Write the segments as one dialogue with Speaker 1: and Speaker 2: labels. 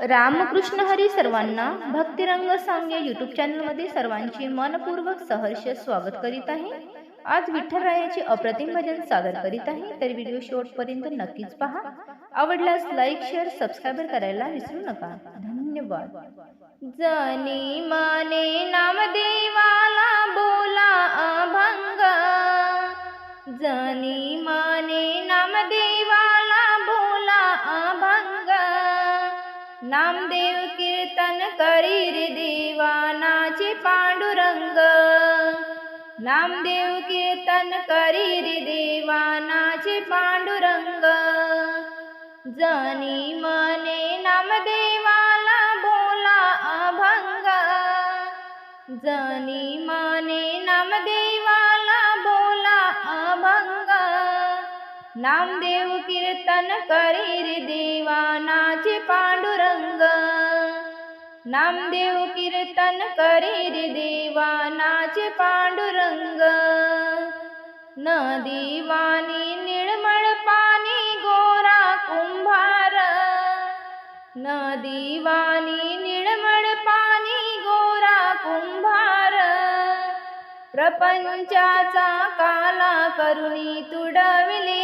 Speaker 1: रामकृष्ण हरी सर्वांना भक्तिरंग सांग या यूट्यूब चॅनलमध्ये सर्वांचे मनपूर्वक सहर्ष स्वागत करीत आहे. आज विठ्ठलरायाचे अप्रतिम भजन सादर करीत आहे. तर व्हिडिओ शेवटपर्यंत नक्कीच पहा. आवडल्यास लाईक शेअर सबस्क्राईब करायला विसरू नका. धन्यवाद. जनी माने नामदेवाला बोला अभंग. जनी मा देव कीर्तन करी रे पांडुरंग. नामदेव कीर्तन करी देवानाचे पांडुरंग. जनी मने नामदेवाला बोला अभंग. जनी नामदेव कीर्तन करी रे देवानाचे पांडुरंग. नामदेव कीर्तन करी रे देवानाचे पांडुरंग. नदी वाणी निर्मळ पाणी गोरा कुंभार. नदी वाणी निर्मळ पाणी गोरा कुंभार. प्रपंचाचा काला करुणी तुडविले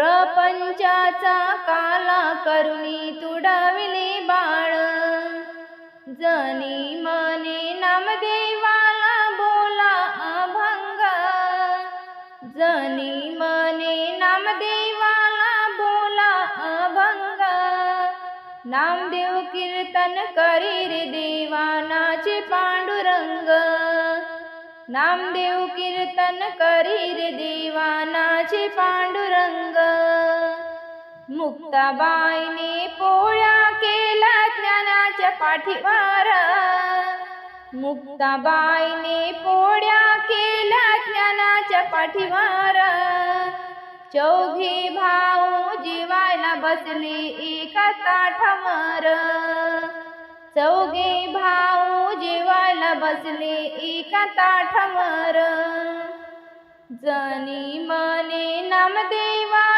Speaker 1: प्रपंचाचा काला करुणी तुडविले बाळ. जनी मने नामदेवाला बोला अभंग. जनी मने नामदेवाला बोला अभंग. नामदेव कीर्तन करी रे देवानाचे पांडुरंग. नामदेव कीर्तन करी रे देवानाचे पांडुरंग. मुक्ताबाईने पोळ्या केला ज्ञानाच्या पाठीवर. मुक्ताबाईने पोळ्या केला ज्ञानाच्या पाठीवर. चौघी भाऊ जीवायला बसले एका ताठावर. चौघे भाऊ जीवायला बसले एका ताठावर. जनी मने नामदेवा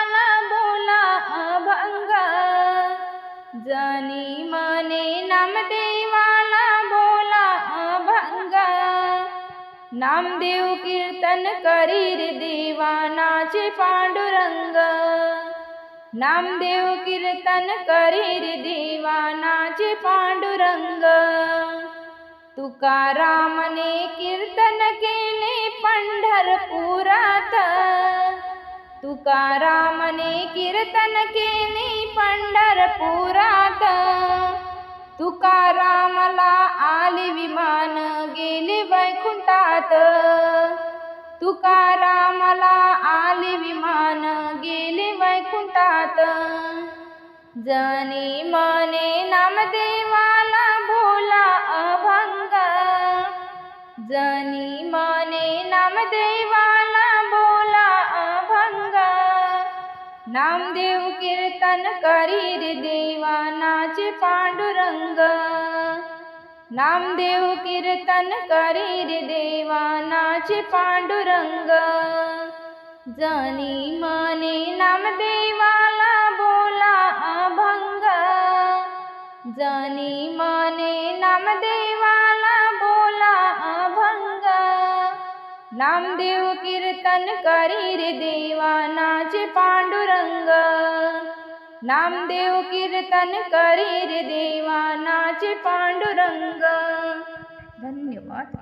Speaker 1: नामदेव कीर्तन करीर देवानाचे पांडुरंग। नामदेव कीर्तन करीर देवानाचे पांडुरंग। तुकारामने कीर्तन केले पंढरपुरात। तुकारामने कीर्तन केले पंढरपुरात। तुकारामला आले विमान गेले वैकुंठात तुकारामाला आले विमान गेले वैकुंठात. जनी मने नामदेवाला बोला अभंग. जनी मने नामदेवाला बोला अभंग. नामदेव कीर्तन करी देवानाचे पांडुरंग. नामदेव कीर्तन करी रे देवानाचे पांडुरंग. जनी मने नामदेवाला बोला अभंग. जनी मने नामदेवाला बोला अभंग. नामदेव कीर्तन करी रे देवानाचे पांडुरंग. नामदेव कीर्तन करी रे देवानाचे पांडुरंग. धन्यवाद.